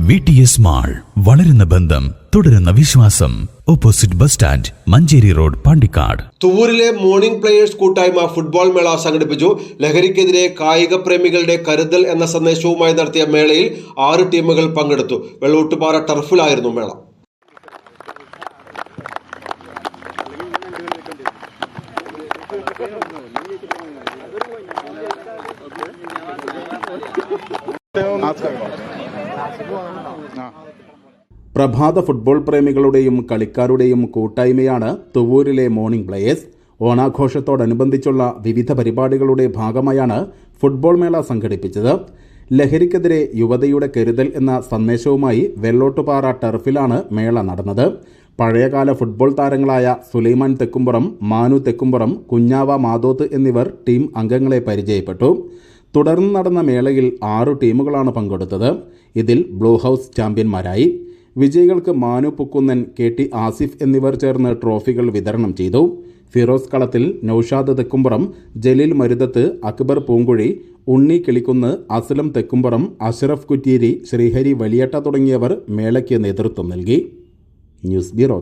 V T S mall വളരുന്ന ബന്ധം തുടരുന്ന വിശ്വാസം. Opposite bus stand Manjeri road Pandikkad. തൂരിലെ morning players കൂട്ടായ്മ ഫുട്ബോൾ മേള സംഘടിപ്പിച്ചു. ലഹരിക്കെതിരെ കായിക പ്രേമികളുടെ കരുതൽ എന്ന സന്ദേശവുമായി നടത്തിയ മേളയിൽ ആറ് ടീമുകൾ പങ്കെടുത്തു. വെള്ളൂട്ടുപാറ ടർഫിലായിരുന്നു മേള. പ്രഭാത ഫുട്ബോൾ പ്രേമികളുടെയും കളിക്കാരുടെയും കൂട്ടായ്മയാണ് തുവൂരിലെ മോർണിംഗ് പ്ലേയേഴ്സ് ഓണാഘോഷത്തോടനുബന്ധിച്ചുള്ള വിവിധ പരിപാടികളുടെ ഭാഗമായാണ് ഫുട്ബോൾ മേള സംഘടിപ്പിച്ചത്. ലഹരിക്കെതിരെ യുവതയുടെ കരുതൽ എന്ന സന്ദേശവുമായി വെള്ളോട്ടുപാറ ടർഫിലാണ് മേള നടന്നത്. പഴയകാല ഫുട്ബോൾ താരങ്ങളായ സുലൈമാൻ തെക്കുംപുറം മാനു തെക്കുംപുറം കുഞ്ഞാവ മാതോത്ത് എന്നിവർ ടീം അംഗങ്ങളെ പരിചയപ്പെട്ടു. തുടർന്ന് നടന്ന മേളയിൽ ആറു ടീമുകളാണ് പങ്കെടുത്തത്. ഇതിൽ ബ്ലൂ ഹൗസ് ചാമ്പ്യന്മാരായി വിജയികൾക്ക് മാനു പുക്കുന്നൻ കെ ടി ആസിഫ് എന്നിവർ ചേർന്ന് ട്രോഫികൾ വിതരണം ചെയ്തു. ഫിറോസ് കളത്തിൽ നൌഷാദ് തെക്കുംപുറം ജലീൽ മരുതത്ത് അക്ബർ പൂങ്കുഴി ഉണ്ണി കിളിക്കുന്ന് അസ്ലം തെക്കുംപുറം അഷ്റഫ് കുറ്റീരി ശ്രീഹരി വലിയട്ട തുടങ്ങിയവർ മേളയ്ക്ക് നേതൃത്വം നൽകി. News bureau